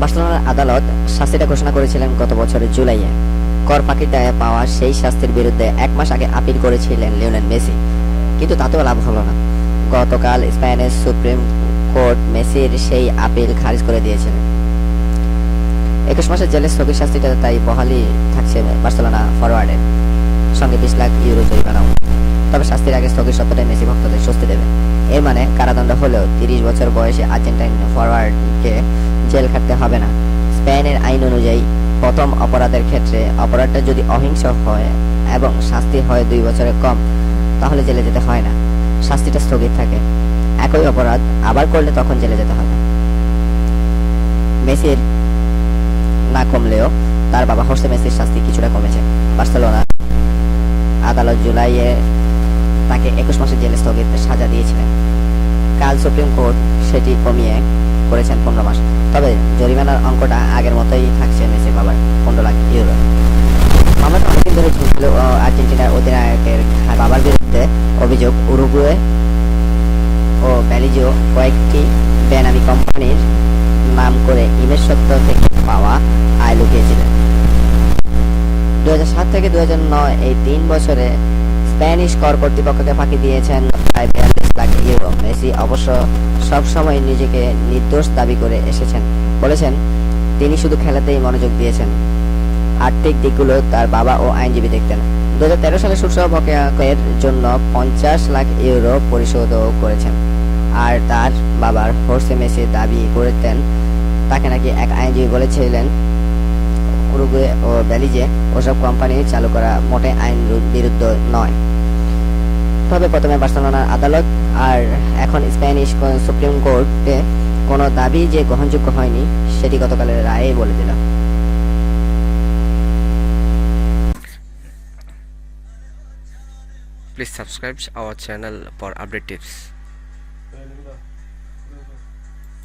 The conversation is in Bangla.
বার্সেলোনার আদালত শাস্তিটা ঘোষণা করেছিলেন গত বছরের জুলাইয়ে। কর ফাঁকির দায়ে পাওয়া সেই শাস্তির বিরুদ্ধে এক মাস আগে আপিল করেছিলেন লিওনেল মেসি। কিন্তু তাতেও লাভ হলো না। গতকাল স্পেনের সুপ্রিম কোর্ট মেসির সেই আপিল খারিজ করে দিয়েছিলেন। একুশ মাসের জেলের স্থগিত শাস্তিটা তাই বহালই থাকছে বার্সেলোনা ফরওয়ার্ডের সঙ্গে বিশ লাখ ইউরো জরিমানাও। তবে শাস্তির আগে স্থগিত সত্ত্বটাই মেসি ভক্তদের স্বস্তি দেবে। এর মানে কারাদণ্ড হলেও তিরিশ বছর বয়সে আর্জেন্টাইন ফরওয়ার্ডকে জেল খাটতে হবে না। স্পেনের আইন অনুযায়ী প্রথম অপরাধের ক্ষেত্রে অপরাধটা যদি অহিংস হয় এবং শাস্তি হয় দুই বছরের কম, তাহলে জেলে যেতে হয় না। শাস্তিটা স্থগিত থাকে। একই অপরাধ আবার করলে তখন জেলে যেতে হবে। মেসির না কমলেও তার বাবা হোসে মেসির শাস্তি কিছুটা কমেছে। বার্সেলোনা আদালত জুলাইয়ে তাকে একুশ মাসের জেলে স্থগিত সাজা দিয়েছিলেন। কাল সুপ্রিম কোর্ট সেটি কমিয়ে করেছেন পনেরো মাস। তবে জরিমানার অঙ্কটা আগের মতোই থাকছে মেসির বাবার, পনেরো লাখ ইউরো। মামলাটা অনেকদিন ধরে ঝুঁকছিল আর্জেন্টিনার অধিনায়কের বাবার বিরুদ্ধে অভিযোগ, উরুগুয়ে ও ব্যালিজিও কয়েকটি বেনামি কোম্পানির নাম করে ইমেজ সত্য থেকে পাওয়া আয় লুকিয়েছিলেন। দু সাত থেকে দুই হাজার নয়, এই তিন বছরে স্প্যানিশ কর কর্তৃপক্ষকে ফাঁকি দিয়েছেন প্রায় ইউরো মেসি অবশ্য সবসময় নিজেকে নির্দোষ দাবি করে এসেছেন। বলেছেন, তিনি শুধু খেলাতেই মনোযোগ দিয়েছেন। আর্থিক দিকগুলো তার বাবা ও আইনজীবী দেখতেন। দুই হাজার তেরো সালে সুরসহ বকেয়াকের জন্য পঞ্চাশ লাখ ইউরো পরিশোধও করেছেন। আর তার বাবার হোর্সে মেসি দাবি করতেন, তাকে নাকি এক আইনজীবী বলেছিলেন, উরুগুয়ে ও ব্যালিজে ওসব কোম্পানি চালু করা মোটে আইন বিরুদ্ধ নয়। তবে প্রথমে বার্সেলোনার আদালত আর এখন স্প্যানিশ সুপ্রিম কোর্টে কোনো দাবি যে গ্রহণযোগ্য হয়নি, সেটি গতকালের রায়ে বলে দিল Please subscribe our channel for update tips.